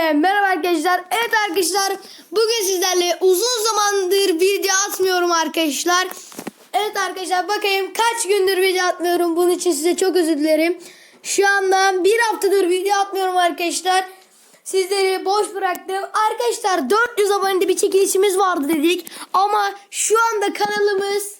Hepinize merhaba arkadaşlar. Evet arkadaşlar bugün sizlerle uzun zamandır video atmıyorum arkadaşlar. Evet arkadaşlar bakayım kaç gündür video atmıyorum. Bunun için size çok özür dilerim. Şu anda bir haftadır video atmıyorum arkadaşlar. Sizleri boş bıraktım. Arkadaşlar 400 abonede bir çekilişimiz vardı dedik. Ama şu anda kanalımız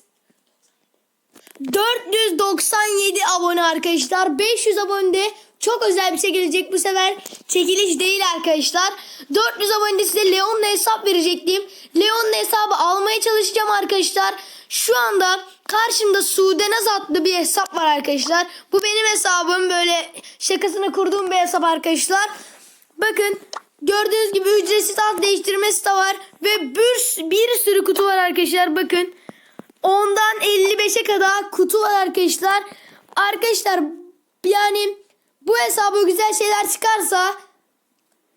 497 abone arkadaşlar. 500 abonede çok özel bir şey gelecek bu sefer. Çekiliş değil arkadaşlar. 400 abonede size Leon'la hesap verecektim. Leon'la hesabı almaya çalışacağım arkadaşlar. Şu anda karşımda Sudenaz adlı bir hesap var arkadaşlar. Bu benim hesabım böyle şakasını kurduğum bir hesap arkadaşlar. Bakın gördüğünüz gibi ücretsiz ad değiştirmesi de var. Ve bir, bir sürü kutu var arkadaşlar bakın. 10'dan 55'e kadar kutu var arkadaşlar. Arkadaşlar yani bu hesaba güzel şeyler çıkarsa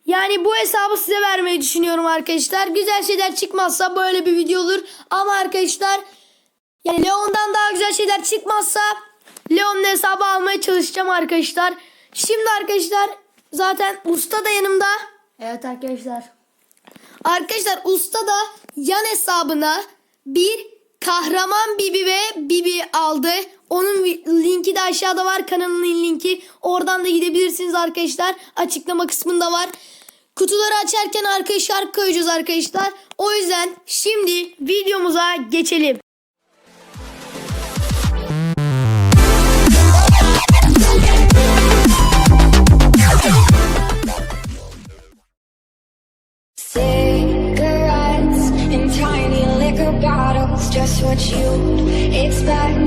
yani bu hesabı size vermeyi düşünüyorum arkadaşlar. Güzel şeyler çıkmazsa böyle bir video olur. Ama arkadaşlar yani Leon'dan daha güzel şeyler çıkmazsa Leon'un hesabı almaya çalışacağım arkadaşlar. Şimdi arkadaşlar zaten usta da yanımda. Evet arkadaşlar. Arkadaşlar usta da yan hesabına bir kahraman Bibi ve Bibi aldı. Onun linki de aşağıda var kanalının linki. Oradan da gidebilirsiniz arkadaşlar. Açıklama kısmında var. Kutuları açarken arkaya şarkı koyacağız arkadaşlar. O yüzden şimdi videomuza geçelim. Just what you expect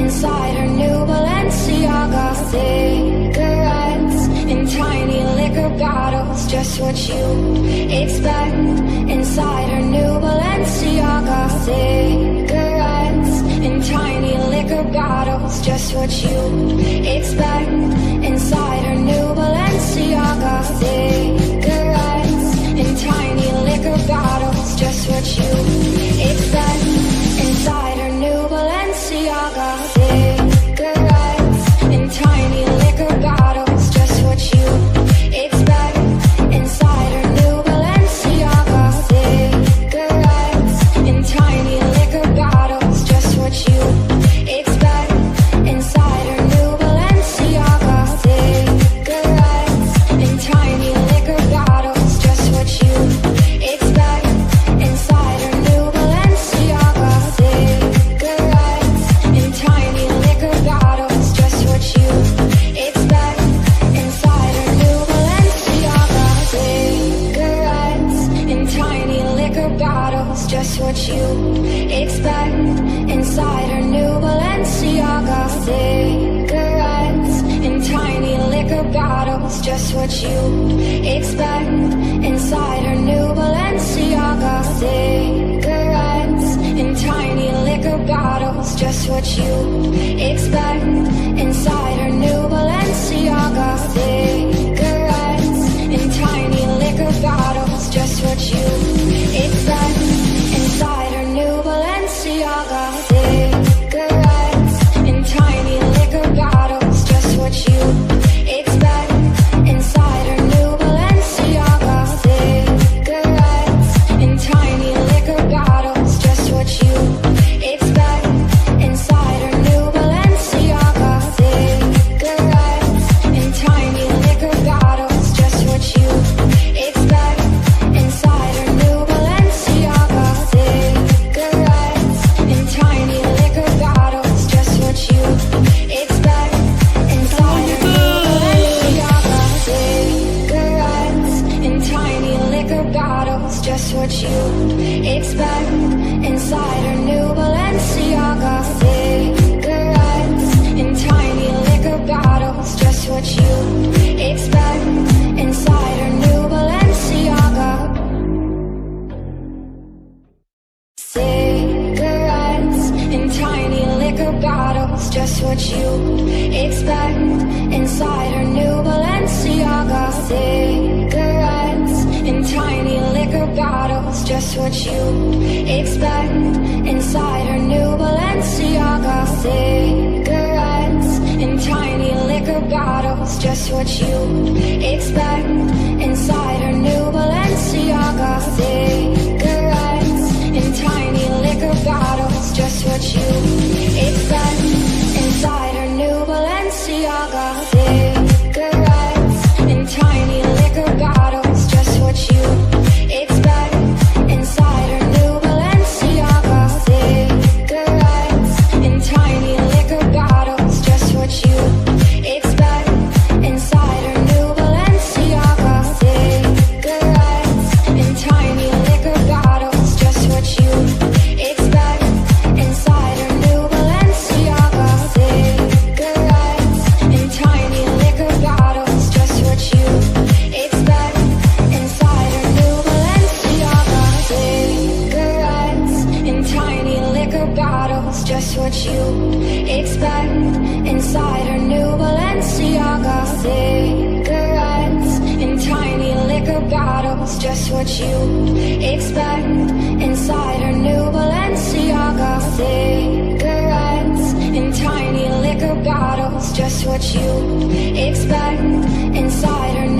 inside her new Balenciaga. Cigarettes in tiny liquor bottles, just what you expect inside her new Balenciaga. Cigarettes in tiny liquor bottles, just what you expect inside her just what you expect inside her new Balenciaga. Cigarettes in tiny liquor bottles, just what you expect inside her new Balenciaga. Cigarettes in tiny liquor bottles, just what you just what you'd expect inside her new Balenciaga. Cigarettes in tiny liquor bottles, just what you'd expect inside her new Balenciaga. Cigarettes in tiny liquor bottles, just what you'd expect inside her new Balenciaga. Cigarettes in tiny liquor bottles, just what you expect inside her new Balenciaga. Cigarettes in tiny liquor bottles, just what you expect just what you expect inside her new Balenciaga cigarettes in tiny liquor bottles. Just what you expect inside her new Balenciaga cigarettes in tiny liquor bottles. Just what you expect inside her.